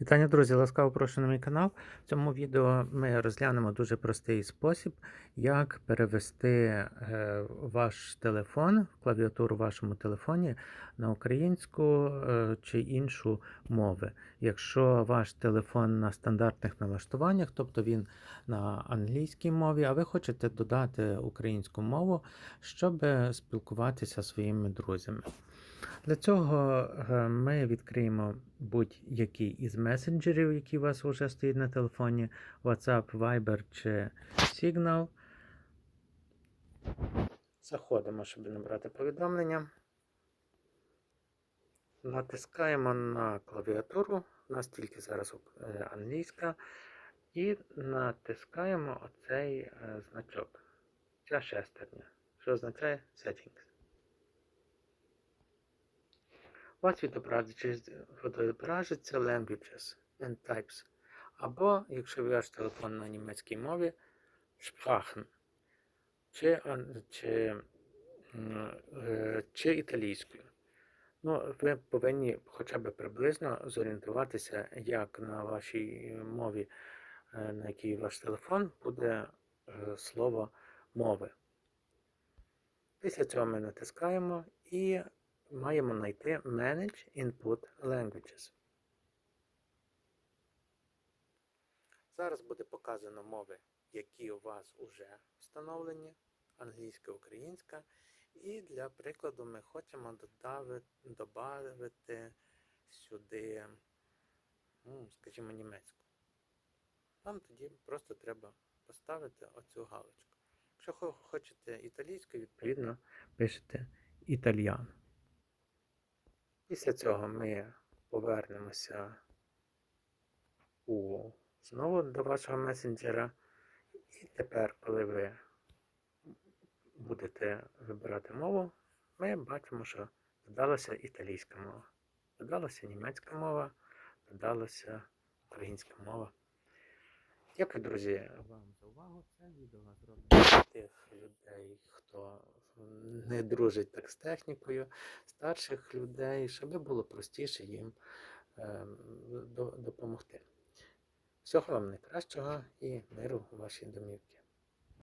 Вітання, друзі! Ласкаво прошу на мій канал. В цьому відео ми розглянемо дуже простий спосіб, як перевести е, ваш телефон, клавіатуру в вашому телефоні на українську е, чи іншу мови. Якщо ваш телефон на стандартних налаштуваннях, тобто він на англійській мові, а ви хочете додати українську мову, щоб спілкуватися зі своїми друзями. Для цього е, ми відкриємо будь-який із месенджерів, які у вас вже стоїть на телефоні, WhatsApp, Viber чи Signal. Заходимо, щоб набрати повідомлення. Натискаємо на клавіатуру, у нас тільки зараз е, англійська, і натискаємо оцей е, значок. Ця шестерня, що означає Settings. Відобразиться, відображиться Languages and Types. Або, якщо ваш телефон на німецькій мові, Sprachen. Чи, чи, е, чи італійською. Ну, ви повинні хоча б приблизно зорієнтуватися, як на вашій мові, е, на якій ваш телефон, буде е, слово мови. Після цього ми натискаємо і маємо знайти Manage Input Languages. Зараз буде показано мови, які у вас вже встановлені, англійська, українська. І для прикладу ми хочемо додати сюди, скажімо, німецьку. Нам тоді просто треба поставити оцю галочку. Якщо хочете італійську, відповідно пишете італіано. Після цього ми повернемося у, знову до вашого месенджера. І тепер, коли ви будете вибирати мову, ми бачимо, що додалася італійська мова, додалася німецька мова, додалася українська мова. Дякую, друзі, вам за увагу. Це відео зроблено для тих людей, хто не дружить так з технікою, старших людей, щоб було простіше їм ем, допомогти. Всього вам найкращого і миру у вашій домівці.